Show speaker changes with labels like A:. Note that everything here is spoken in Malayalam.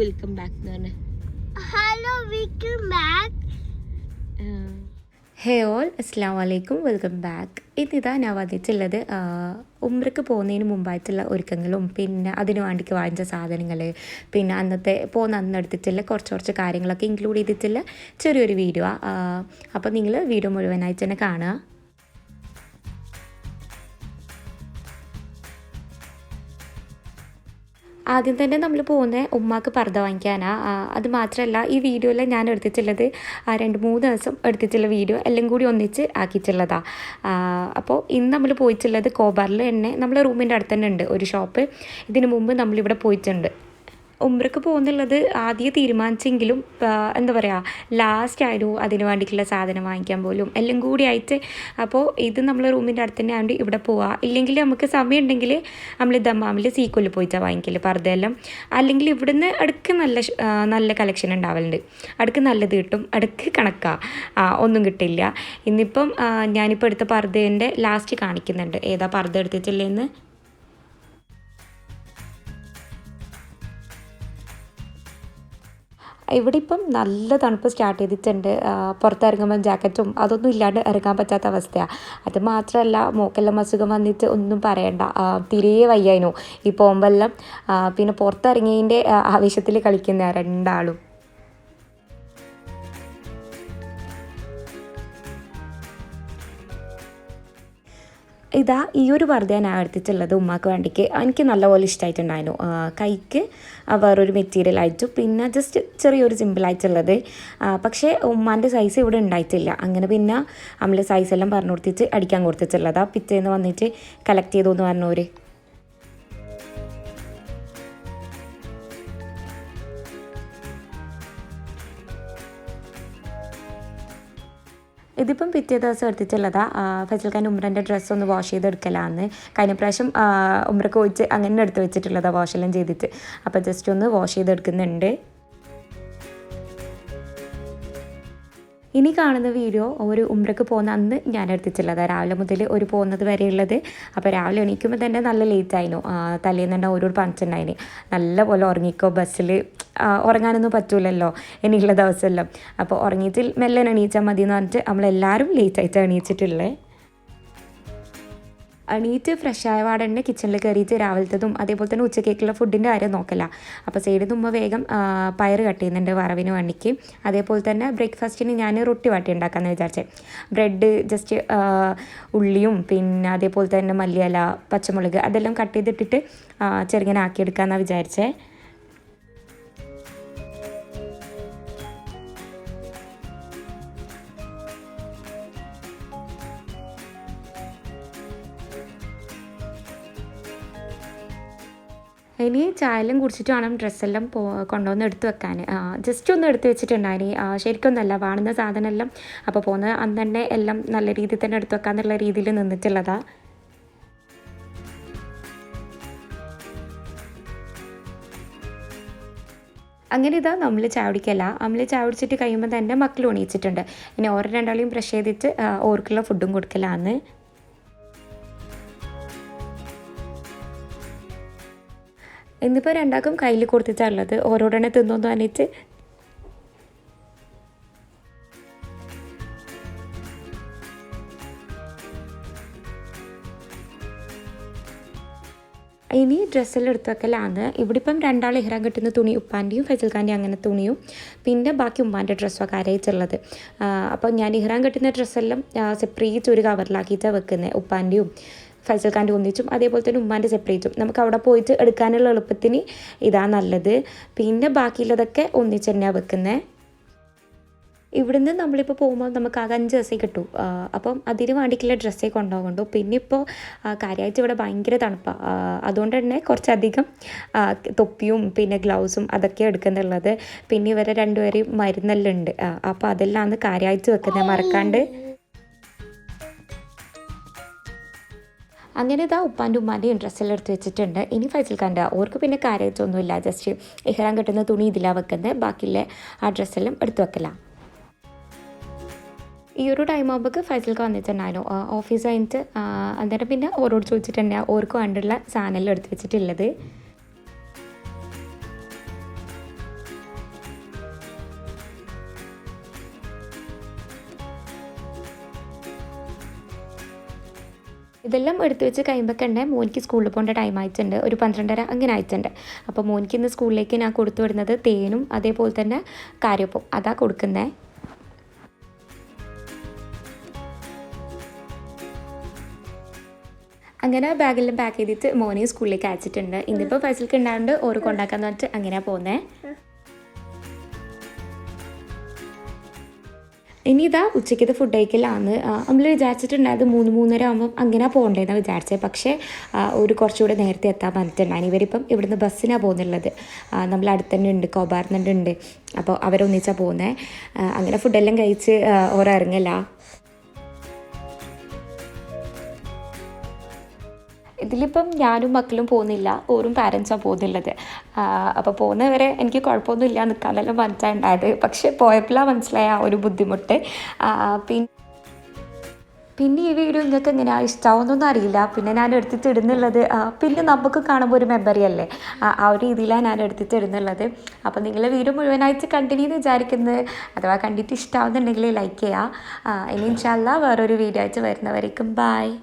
A: വെൽക്കം ബാക്ക് എന്ന് പറഞ്ഞ.
B: Hello welcome back
C: hey all അസ്സാം വലൈക്കും വെൽക്കം ബാക്ക് ഇന്നിതാ ഞാൻ വന്നിട്ടുള്ളത് ഉമ്രക്ക് പോകുന്നതിന് മുമ്പായിട്ടുള്ള ഒരുക്കങ്ങളും പിന്നെ അതിന് വേണ്ടിക്ക് വാങ്ങിച്ച സാധനങ്ങൾ പിന്നെ അന്നത്തെ പോകുന്ന അന്ന് എടുത്തിട്ടുള്ള കുറച്ച് കുറച്ച് കാര്യങ്ങളൊക്കെ ഇൻക്ലൂഡ് ചെയ്തിട്ടുള്ള ചെറിയൊരു വീഡിയോ അപ്പോൾ നിങ്ങൾ വീഡിയോ മുഴുവനായിട്ട് തന്നെ കാണുക. ആദ്യം തന്നെ നമ്മൾ പോകുന്ന ഉമ്മാക്ക് പർദ്ദ വാങ്ങിക്കാനാ. അത് മാത്രമല്ല ഈ വീഡിയോയിൽ ഞാൻ എടുത്തിട്ടുള്ളത് രണ്ട് മൂന്ന് ദിവസം എടുത്തിട്ടുള്ള വീഡിയോ എല്ലാം കൂടി ഒന്നിച്ച് ആക്കിയിട്ടുള്ളതാണ് അപ്പോൾ ഇന്ന് നമ്മൾ പോയിട്ടുള്ളത് കോബാറിൽ തന്നെ നമ്മളെ റൂമിന്റെ അടുത്ത് തന്നെ ഉണ്ട് ഒരു ഷോപ്പ് ഇതിനു മുമ്പ് നമ്മളിവിടെ പോയിട്ടുണ്ട്. ഉമ്രക്ക് പോകുന്നുള്ളത് ആദ്യം തീരുമാനിച്ചെങ്കിലും എന്താ പറയുക ലാസ്റ്റ് ആയിരുന്നു അതിന് വേണ്ടിയിട്ടുള്ള സാധനം വാങ്ങിക്കാൻ പോലും എല്ലാം കൂടി ആയിട്ട് അപ്പോൾ ഇത് നമ്മൾ റൂമിന്റെ അടുത്ത് തന്നെ ആയതുകൊണ്ട് ഇവിടെ പോവാം. ഇല്ലെങ്കിൽ നമുക്ക് സമയം ഉണ്ടെങ്കിൽ നമ്മൾ ദമ്മാമിൽ സീക്കൊല്ല് പോയിട്ടാണ് വാങ്ങിക്കൽ പർദ്ദയെല്ലാം. അല്ലെങ്കിൽ ഇവിടുന്ന് അടുക്ക് നല്ല നല്ല കളക്ഷൻ ഉണ്ടാവലുണ്ട്. അടുക്ക് നല്ലത് കിട്ടും അടുക്ക് കണക്കാ. ആ, ഒന്നും കിട്ടില്ല. ഇന്നിപ്പം ഞാനിപ്പോൾ എടുത്ത പർദ്ദേന്റെ ലാസ്റ്റ് കാണിക്കുന്നുണ്ട്. ഏതാ പർദ്ദ എടുത്തിട്ടില്ലെന്ന്? ഇവിടെ ഇപ്പം നല്ല തണുപ്പ് സ്റ്റാർട്ട് ചെയ്തിട്ടുണ്ട്. പുറത്തിറങ്ങുമ്പോൾ ജാക്കറ്റും അതൊന്നും ഇല്ലാണ്ട് ഇറങ്ങാൻ പറ്റാത്ത അവസ്ഥയാണ് അത് മാത്രമല്ല മൂക്കെല്ലാം അസുഖം വന്നിട്ട് ഒന്നും പറയണ്ട. തീരെ വയ്യായിരുന്നു ഈ പോകുമ്പെല്ലാം പിന്നെ പുറത്തിറങ്ങിയതിന്റെ ആവേശത്തിൽ കളിക്കുന്ന രണ്ടാളും. ഇതാ ഈ ഒരു വെറുതെ ഞാൻ ആവർത്തിച്ചുള്ളത് ഉമ്മാക്ക് വേണ്ടിക്ക്. എനിക്ക് നല്ലപോലെ ഇഷ്ടമായിട്ടുണ്ടായിരുന്നു കൈക്ക് വേറൊരു മെറ്റീരിയൽ ആയിട്ടു. പിന്നെ ജസ്റ്റ് ചെറിയൊരു സിമ്പിൾ സിമ്പിളായിട്ടുള്ളത് പക്ഷേ ഉമ്മാന്റെ സൈസ് ഇവിടെ ഉണ്ടായിട്ടില്ല. അങ്ങനെ പിന്നെ നമ്മൾ സൈസ് എല്ലാം പറഞ്ഞു കൊടുത്തിട്ട് അടിക്കാൻ കൊടുത്തിട്ടുള്ളതാണ് പിറ്റേന്ന് വന്നിട്ട് കളക്ട് ചെയ്തു എന്ന് പറഞ്ഞവർ ഇതിപ്പം പിറ്റേ ദിവസം എടുത്തിട്ടുള്ളതാ ഫസൽ ഖാൻ ഉമ്രന്റെ ഡ്രസ്സ് ഒന്ന് വാഷ് ചെയ്തെടുക്കലാന്ന്. കഴിഞ്ഞ പ്രാവശ്യം ഉമ്രക്ക് ഒഴിച്ച് അങ്ങനെ എടുത്ത് വെച്ചിട്ടുള്ളതാ വാഷെല്ലാം ചെയ്തിട്ട്. അപ്പോൾ ജസ്റ്റ് ഒന്ന് വാഷ് ചെയ്തെടുക്കുന്നുണ്ട്. ഇനി കാണുന്ന വീഡിയോ ഒരു ഉമ്രക്ക് പോകുന്ന അന്ന് ഞാൻ എടുത്തിട്ടുള്ളത് രാവിലെ മുതൽ ഒരു പോകുന്നത് ഉള്ളത് അപ്പോൾ രാവിലെ എണീക്കുമ്പോൾ തന്നെ നല്ല ലേറ്റ് ആയിരുന്നു തലേന്ന് തന്നെ ഓരോ പണിച്ചുണ്ടായിന് നല്ല പോലെ ഉറങ്ങിക്കോ ബസ്സിൽ ഉറങ്ങാനൊന്നും പറ്റൂലല്ലോ ഇനിയുള്ള ദിവസമല്ലോ. അപ്പോൾ ഉറങ്ങിയിട്ട് മെല്ലെ എണീച്ചാൽ മതി എന്ന് പറഞ്ഞിട്ട് നമ്മളെല്ലാവരും ലേറ്റ് ആയിട്ട് എണീച്ചിട്ടുള്ളത് എണീറ്റ് ഫ്രഷായ പാടെ തന്നെ കിച്ചണിൽ കയറിയിട്ട് രാവിലത്തതും അതേപോലെ തന്നെ ഉച്ചക്കേക്കുള്ള ഫുഡിന്റെ കാര്യം നോക്കല. അപ്പോൾ സൈഡിൽ നിന്ന് വേഗം പയർ കട്ട് ചെയ്യുന്നുണ്ട് വറവിന് വേണ്ടിക്ക്. അതേപോലെ തന്നെ ബ്രേക്ക്ഫാസ്റ്റിന് ഞാൻ റൊട്ടി വാട്ടി ഉണ്ടാക്കാമെന്ന് വിചാരിച്ചേ. ബ്രെഡ് ജസ്റ്റ് ഉള്ളിയും പിന്നെ അതേപോലെ തന്നെ മല്ലിയില പച്ചമുളക് അതെല്ലാം കട്ട് ചെയ്തിട്ടിട്ട് ചെറുങ്ങനെ ആക്കിയെടുക്കാമെന്നാണ് വിചാരിച്ചേ. ഇനി ചായലും കുടിച്ചിട്ട് വേണം ഡ്രസ്സെല്ലാം പോ കൊണ്ടുവന്ന് എടുത്ത് വെക്കാൻ. ജസ്റ്റ് ഒന്ന് എടുത്ത് വെച്ചിട്ടുണ്ടായി ശരിക്കൊന്നല്ല വാണുന്ന സാധനമെല്ലാം അപ്പോൾ പോകുന്ന അന്ന് തന്നെ എല്ലാം നല്ല രീതിയിൽ തന്നെ എടുത്ത് വെക്കാന്നുള്ള രീതിയിൽ നിന്നിട്ടുള്ളതാ. അങ്ങനെ ഇതാ നമ്മൾ ചായ കുടിക്കല്ല. നമ്മൾ ചായ കുടിച്ചിട്ട് കഴിയുമ്പോൾ തന്നെ മക്കൾ ഉണീച്ചിട്ടുണ്ട് ഇനി ഓരോ രണ്ടാളെയും ബ്രഷ് ചെയ്തിട്ട് ഓർക്കുള്ള ഫുഡും കൊടുക്കലാന്ന്. ഇന്നിപ്പോൾ രണ്ടാൾക്കും കയ്യിൽ കൊടുത്തിട്ടുള്ളത് ഓരോടനെ തിന്നോന്ന് പറഞ്ഞിട്ട്. ഇനി ഡ്രസ്സെല്ലാം എടുത്തൊക്കെയാണ് ഇവിടെ ഇപ്പം രണ്ടാൾ ഇഹ്റാൻ കിട്ടുന്ന തുണി ഉപ്പാന്റെയും ഫസൽ ഖാന്റെയും അങ്ങനെ തുണിയും. പിന്നെ ബാക്കി ഉമ്മാന്റെ ഡ്രസ്സൊക്കെ അരയിച്ചുള്ളത് അപ്പോൾ ഞാൻ ഇഹ്റാൻ കിട്ടുന്ന ഡ്രസ്സെല്ലാം സെപ്പറേറ്റ് ഒരു കവറിലാക്കിയിട്ടാണ് വെക്കുന്നത് ഉപ്പാന്റെയും. ഫസൽ ഖാന്റെ ഒന്നിച്ചും അതേപോലെ തന്നെ ഉമ്മാന്റെ സെപ്പറേറ്റും. നമുക്ക് അവിടെ പോയിട്ട് എടുക്കാനുള്ള എളുപ്പത്തിന് ഇതാ നല്ലത്. പിന്നെ ബാക്കിയുള്ളതൊക്കെ ഒന്നിച്ച് തന്നെയാണ് വെക്കുന്നത് ഇവിടുന്ന് നമ്മളിപ്പോൾ പോകുമ്പോൾ നമുക്ക് ആകെ അഞ്ച് ദിവസമേ കിട്ടൂ. അപ്പം അതിന് വേണ്ടിയിട്ടുള്ള ഡ്രസ്സേ കൊണ്ടുപോകണ്ടു. പിന്നെ ഇപ്പോൾ കാര്യമായിട്ട് ഇവിടെ ഭയങ്കര തണുപ്പാണ് അതുകൊണ്ട് തന്നെ കുറച്ചധികം തൊപ്പിയും പിന്നെ ഗ്ലൗസും അതൊക്കെ എടുക്കുന്നുള്ളത്. പിന്നെ ഇവരെ രണ്ടുപേരെയും മരുന്നെല്ലാം ഉണ്ട്. അപ്പോൾ അതെല്ലാം ആണ് കാര്യമായിട്ട് വെക്കുന്നത് മറക്കാണ്ട് അങ്ങനെ ഇതാ ഉപ്പാന്റെ ഉമ്മാന്റെയും ഡ്രസ്സെല്ലാം എടുത്ത് വെച്ചിട്ടുണ്ട്. ഇനി ഫൈസൽ ഖാന്റെ ഓർക്ക് പിന്നെ കാര്യമായിട്ടൊന്നുമില്ല. ജസ്റ്റ് ഇഹ്റാൻ കിട്ടുന്ന തുണി ഇതിലാണ് വെക്കുന്നത് ബാക്കിയുള്ള ആ ഡ്രസ്സെല്ലാം എടുത്ത് വെക്കലാണ് ഈ ഒരു ടൈം ആകുമ്പോൾ ഫൈസൽക്ക് വന്നിട്ടുണ്ടായിരുന്നു. ഓഫീസ് കഴിഞ്ഞിട്ട് അന്നേരം പിന്നെ ഓരോട് ചോദിച്ചിട്ടുണ്ടെങ്കിൽ ഓർക്ക് വേണ്ടിയുള്ള സാധനമെല്ലാം എടുത്ത് വെച്ചിട്ടുള്ളത്. ഇതെല്ലാം എടുത്തു വെച്ച് കഴിയുമ്പോൾ തന്നെ മോനിക്ക് സ്കൂളിൽ പോകേണ്ട ടൈം ആയിട്ടുണ്ട്. ഒരു പന്ത്രണ്ടര അങ്ങനെ ആയിട്ടുണ്ട്. അപ്പോൾ മോനിക്ക് ഇന്ന് സ്കൂളിലേക്ക് ഞാൻ കൊടുത്തു വിടുന്നത്. തേനും അതേപോലെ തന്നെ കാര്യപ്പം അതാ കൊടുക്കുന്നത് അങ്ങനെ ബാഗെല്ലാം പാക്ക് ചെയ്തിട്ട് മോനെ സ്കൂളിലേക്ക് അയച്ചിട്ടുണ്ട്. ഇന്നിപ്പോൾ ഫൈസൽക്ക് ഉണ്ടാകുന്നുണ്ട് ഓരോ കൊണ്ടാക്കാന്ന് പറഞ്ഞിട്ട് അങ്ങനെയാണ് പോകുന്നത് ഇനി ഇതാ ഉച്ചയ്ക്കത്തെ ഫുഡ് കഴിക്കലാണ്. നമ്മൾ വിചാരിച്ചിട്ടുണ്ടായത് മൂന്ന് മൂന്നര ആകുമ്പം അങ്ങനെ പോകണ്ടേന്നാണ് വിചാരിച്ചത് പക്ഷേ ഒരു കുറച്ചുകൂടെ നേരത്തെ എത്താൻ പറഞ്ഞിട്ടുണ്ടായിരുന്നു ഇവരിപ്പം ഇവിടുന്ന് ബസ്സിനാണ് പോകുന്നുള്ളത്. നമ്മൾ അടുത്ത് തന്നെ ഉണ്ട് കോബാർന്നുണ്ട് അപ്പോൾ അവരൊന്നിച്ചാണ് പോകുന്നത് അങ്ങനെ ഫുഡെല്ലാം കഴിച്ച് ഓരോ ഇറങ്ങല? ഇതിലിപ്പം ഞാനും മക്കളും പോകുന്നില്ല. ഓരും പാരൻസാണ് പോകുന്നുള്ളത്. അപ്പോൾ പോകുന്നവരെ എനിക്ക് കുഴപ്പമൊന്നുമില്ല. നിൽക്കാനെല്ലാം മനസ്സിലായിട്ടുണ്ടായത് പക്ഷേ പോയപ്പോഴാണ് മനസ്സിലായ ഒരു ബുദ്ധിമുട്ട്. പിന്നെ പിന്നെ ഈ വീഡിയോ നിങ്ങൾക്ക് എങ്ങനെയാണ് ഇഷ്ടമാവുന്നൊന്നും അറിയില്ല. പിന്നെ ഞാൻ എടുത്തിട്ട് ഇടുന്നുള്ളത് പിന്നെ നമുക്ക് കാണുമ്പോൾ ഒരു മെമ്മറി അല്ലേ? ആ ഒരു രീതിയിലാണ് ഞാൻ എടുത്തിട്ട് ഇടുന്നുള്ളത്. അപ്പോൾ നിങ്ങൾ വീഡിയോ മുഴുവനായിട്ട് കണ്ടിന്യൂ എന്ന് വിചാരിക്കുന്നത് അഥവാ കണ്ടിട്ട് ഇഷ്ടമാവുന്നുണ്ടെങ്കിൽ ലൈക്ക് ചെയ്യുക ഇനി ഇൻഷാല്ല വേറൊരു വീഡിയോ ആയിട്ട് വരുന്നവരേക്കും ബായ്